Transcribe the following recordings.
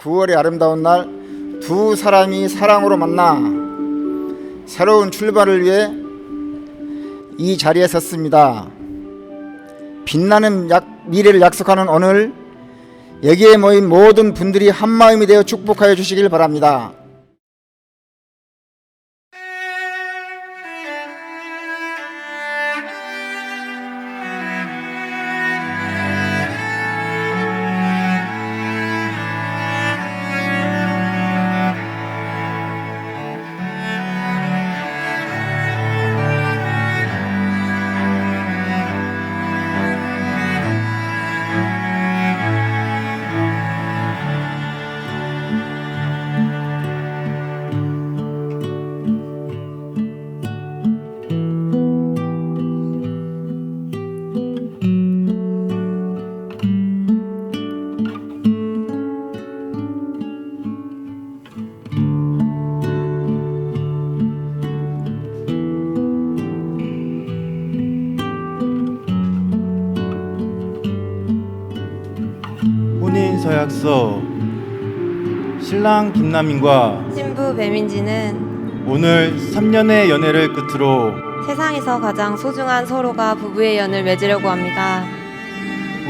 9월의 아름다운 날 두 사람이 사랑으로 만나 새로운 출발을 위해 이 자리에 섰습니다. 빛나는 약, 미래를 약속하는 오늘 여기에 모인 모든 분들이 한 마음이 되어 축복하여 주시길 바랍니다. 서약서 신랑 김남인과 신부 배민지는 오늘 3년의 연애를 끝으로 세상에서 가장 소중한 서로가 부부의 연을 맺으려고 합니다.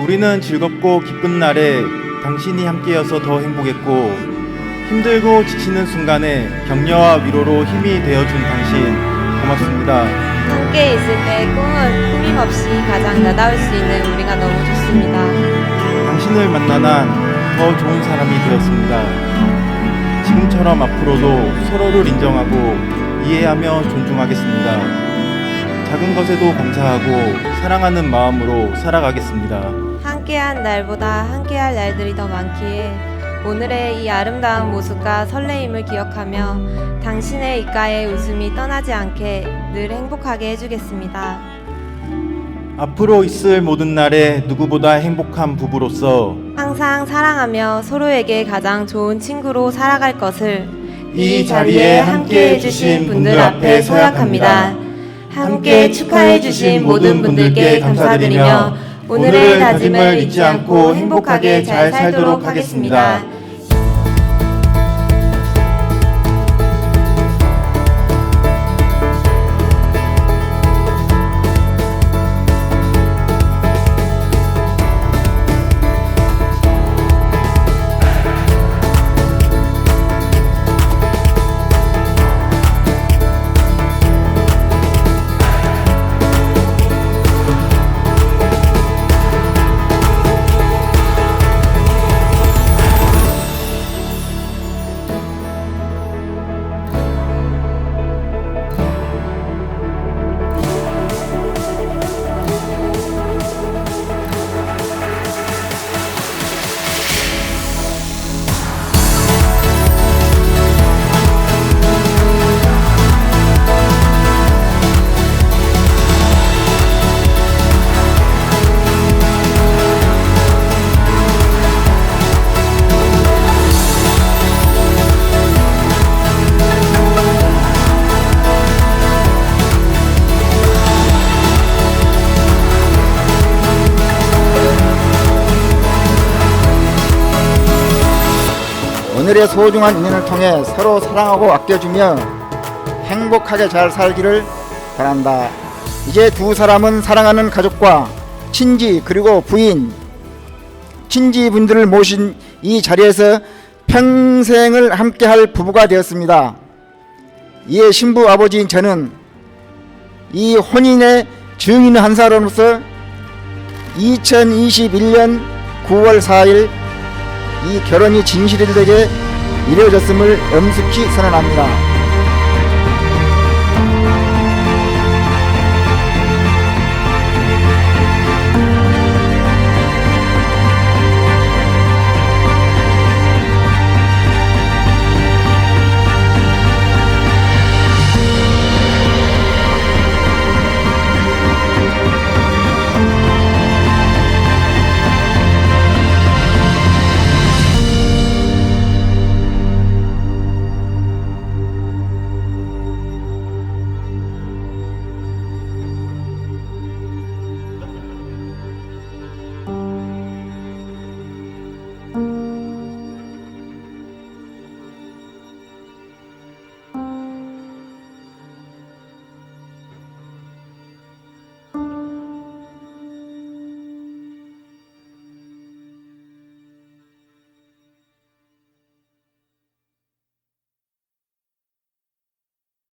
우리는 즐겁고 기쁜 날에 당신이 함께여서 더 행복했고 힘들고 지치는 순간에 격려와 위로로 힘이 되어준 당신 고맙습니다. 함께 있을 때 꿈은 꾸밈 없이 가장 나다울 수 있는 우리가 너무 좋습니다. 당신을 만나 난더 좋은 사람이 되었습니다. 지금처럼 앞으로도 서로를 인정하고 이해하며 존중하겠습니다. 작은 것에도 감사하고 사랑하는 마음으로 살아가겠습니다. 함께한 날보다 함께할 날들이 더 많기에 오늘의 이 아름다운 모습과 설레임을 기억하며 당신의 입가에 웃음이 떠나지 않게 늘 행복하게 해주겠습니다. 앞으로 있을 모든 날에 누구보다 행복한 부부로서 항상 사랑하며 서로에게 가장 좋은 친구로 살아갈 것을 이 자리에 함께 해주신 분들 앞에 서약합니다. 함께 축하해주신 모든 분들께 감사드리며 오늘의 다짐을 잊지 않고 행복하게 잘 살도록 하겠습니다. 오늘의 소중한 인연을 통해 서로 사랑하고 아껴주며 행복하게 잘 살기를 바란다. 이제 두 사람은 사랑하는 가족과 친지 그리고 부인, 친지 분들을 모신 이 자리에서 평생을 함께할 부부가 되었습니다. 이에 신부 아버지인 저는 이 혼인의 증인 한 사람으로서 2021년 9월 4일 이 결혼이 진실되게 이루어졌음을 엄숙히 선언합니다.